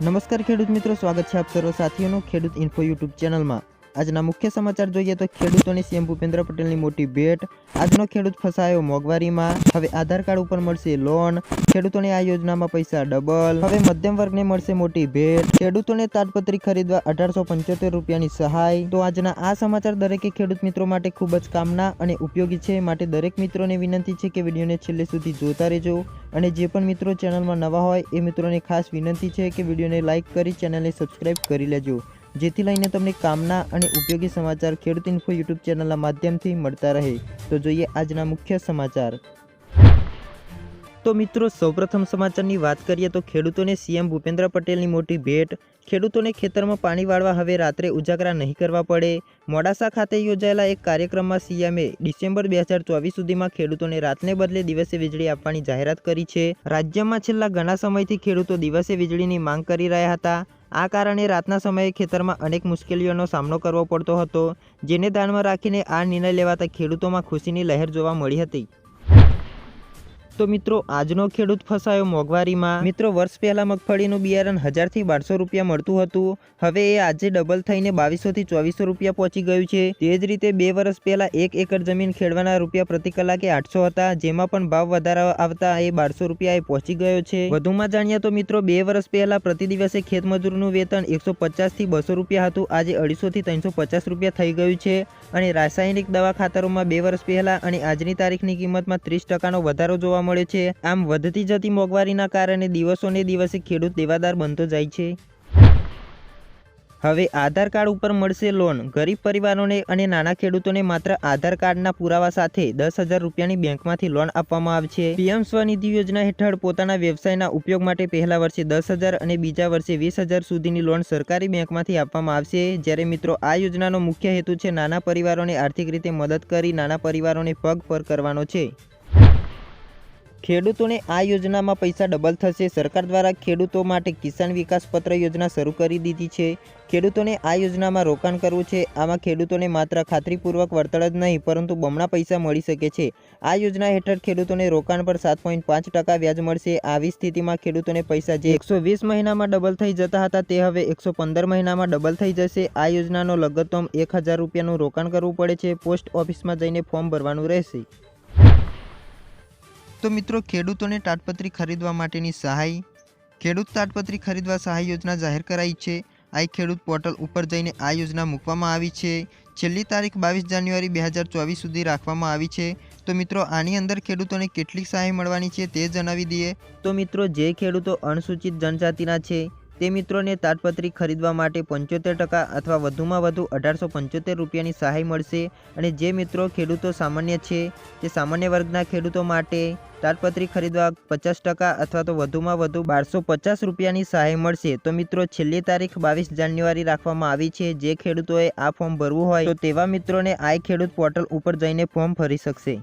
નમસ્કાર ખેડૂત મિત્રો સ્વાગત છે આપ સર્વ સાથીઓનું ખેડૂત ઇન્ફો યુટ્યુબ ચેનલમાં. આજના મુખ્ય સમાચાર જોઈએ તો ખેડૂતોની સીએમ ભૂપેન્દ્ર પટેલની મોટી ભેટ. આજનો ખેડૂત ફસાયો મોંઘવારીમાં. હવે આધાર કાર્ડ ઉપર મળશે લોન. ખેડૂતોને આ યોજનામાં પૈસા ડબલ. હવે મધ્યમ વર્ગને મળશે મોટી ભેટ. ખેડૂતોને તાડપત્રી ખરીદવા અઢારસો પંચોતેર રૂપિયાની સહાય. તો આજના આ સમાચાર દરેકે ખેડૂત મિત્રો માટે ખૂબ જ કામના અને ઉપયોગી છે. માટે દરેક મિત્રોને વિનંતી છે કે વિડીયોને છેલ્લે સુધી જોતા રહેજો. અને જે પણ મિત્રો ચેનલમાં નવા હોય, એ મિત્રોને ખાસ વિનંતી છે કે વિડીયોને લાઇક કરી, ચેનલને સબસ્ક્રાઇબ કરી લેજો. જેથી લઈને તમને કામના અને ઉપયોગી સમાચાર ખેડૂત ઇન્ફો યુટ્યુબ ચેનલના માધ્યમથી મળતા રહે. તો જોઈએ આજના મુખ્ય સમાચાર. તો મિત્રો, સૌપ્રથમ સમાચારની વાત કરીએ તો ખેડૂતોને સીએમ ભૂપેન્દ્ર પટેલની મોટી ભેટ. ખેડૂતોને ખેતરમાં પાણી વાળવા હવે રાત્રે ઉજાગરા નહીં કરવા પડે. મોડાસા ખાતે યોજાયેલા એક કાર્યક્રમમાં સીએમએ ડિસેમ્બર બે હજાર ચોવીસ સુધીમાં ખેડૂતોને રાતને બદલે દિવસે વીજળી આપવાની જાહેરાત કરી છે. રાજ્યમાં છેલ્લા ઘણા સમયથી ખેડૂતો દિવસે વીજળીની માંગ કરી રહ્યા હતા. આ કારણે રાતના સમયે ખેતરમાં અનેક મુશ્કેલીઓનો સામનો કરવો પડતો હતો, જેને ધ્યાનમાં રાખીને આ નિર્ણય લેવાતા ખેડૂતોમાં ખુશીની લહેર જોવા મળી હતી. તો મિત્રો, આજનો ખેડૂત ફસાયો મોંઘવારીમાં. મિત્રો, વર્ષ પહેલા મગફળીનું બિયારણ હજારથી બારસો રૂપિયા મળતું હતું. હવે એ આજે ડબલ થઈને બાવીસોથી ચોવીસો રૂપિયા પહોંચી ગયું છે. તે જ રીતે બે વર્ષ પહેલા એક એકર જમીન ખેડવાના રૂપિયા પ્રતિ કલાકે આઠસો હતા. જેમાં પણ ભાવ વધારા આવતા એ બારસો રૂપિયા પહોંચી ગયો છે. વધુમાં જાણીએ તો મિત્રો, બે વર્ષ પહેલા પ્રતિ દિવસે ખેતમજૂરનું વેતન એકસો પચાસથી બસો રૂપિયા હતું. આજે અઢીસોથી ત્રણસો પચાસ રૂપિયા થઈ ગયું છે. અને રાસાયણિક દવા ખાતરોમાં બે વર્ષ પહેલા અને આજની તારીખની કિંમતમાં ત્રીસ ટકાનો વધારો જોવા મળે છે. આમ વધતી જતી મોંઘવારીના કારણે દિવસોને દિવસે ખેડૂત દેવાદાર બનતો જાય છે. હવે આધાર કાર્ડ ઉપર મળશે લોન. ગરીબ પરિવારોને અને નાના ખેડૂતોને માત્ર આધાર કાર્ડના પુરાવા સાથે દસ હજાર રૂપિયાની બેંકમાંથી લોન આપવામાં આવશે પીએમ સ્વનિધિ યોજના હેઠળ પોતાના વ્યવસાયના ઉપયોગ માટે પહેલા વર્ષે દસ હજાર અને બીજા વર્ષે વીસ હજાર સુધીની લોન સરકારી બેંકમાંથી આપવામાં આવશે. જ્યારે મિત્રો, આ યોજનાનો મુખ્ય હેતુ છે નાના પરિવારોને આર્થિક રીતે મદદ કરી નાના પરિવારોને પગ પર કરવાનો છે. ખેડૂતોને આ યોજનામાં પૈસા ડબલ થશે. સરકાર દ્વારા ખેડૂતો માટે કિસાન વિકાસ પત્ર યોજના શરૂ કરી દીધી છે. ખેડૂતોને આ યોજનામાં રોકાણ કરવું છે. આમાં ખેડૂતોને માત્ર ખાતરીપૂર્વક વળતર જ નહીં, પરંતુ બમણા પૈસા મળી શકે છે. આ યોજના હેઠળ ખેડૂતોને રોકાણ પર સાત પોઈન્ટ પાંચ ટકા વ્યાજ મળશે. આવી સ્થિતિમાં ખેડૂતોને પૈસા જે એકસો વીસ મહિનામાં ડબલ થઈ જતા હતા, તે હવે એકસો પંદર મહિનામાં ડબલ થઈ જશે. આ યોજનાનો લઘુત્તમ એક હજાર રૂપિયાનું રોકાણ કરવું પડે છે. પોસ્ટ ઓફિસમાં જઈને ફોર્મ ભરવાનું રહેશે. તો મિત્રો, ખેડૂતોને તાડપત્રી ખરીદવા માટેની સહાય. ખેડૂત તાડપત્રી ખરીદવા સહાય યોજના જાહેર કરાઈ છે. આ ખેડૂત પોર્ટલ ઉપર જઈને આ યોજના મૂકવામાં આવી છે. છેલ્લી તારીખ બાવીસ જાન્યુઆરી બે હજાર ચોવીસ સુધી રાખવામાં આવી છે. તો મિત્રો, આની અંદર ખેડૂતોને કેટલીક સહાય મળવાની છે તે જણાવી દઈએ. તો મિત્રો, જે ખેડૂતો અનુસૂચિત જનજાતિના છે તે મિત્રોને તાડપત્રી ખરીદવા માટે પંચોતેર ટકા અથવા વધુમાં વધુ અઢારસો પંચોતેર રૂપિયાની સહાય મળશે. અને જે મિત્રો ખેડૂતો સામાન્ય છે, તે સામાન્ય વર્ગના ખેડૂતો માટે તાડપત્રી ખરીદવા પચાસ ટકા અથવા તો વધુમાં વધુ બારસો પચાસ રૂપિયાની સહાય મળશે. તો મિત્રો, છેલ્લી તારીખ બાવીસ જાન્યુઆરી રાખવામાં આવી છે. જે ખેડૂતોએ આ ફોર્મ ભરવું હોય, તો તેવા મિત્રોને આ ખેડૂત પોર્ટલ ઉપર જઈને ફોર્મ ભરી શકશે.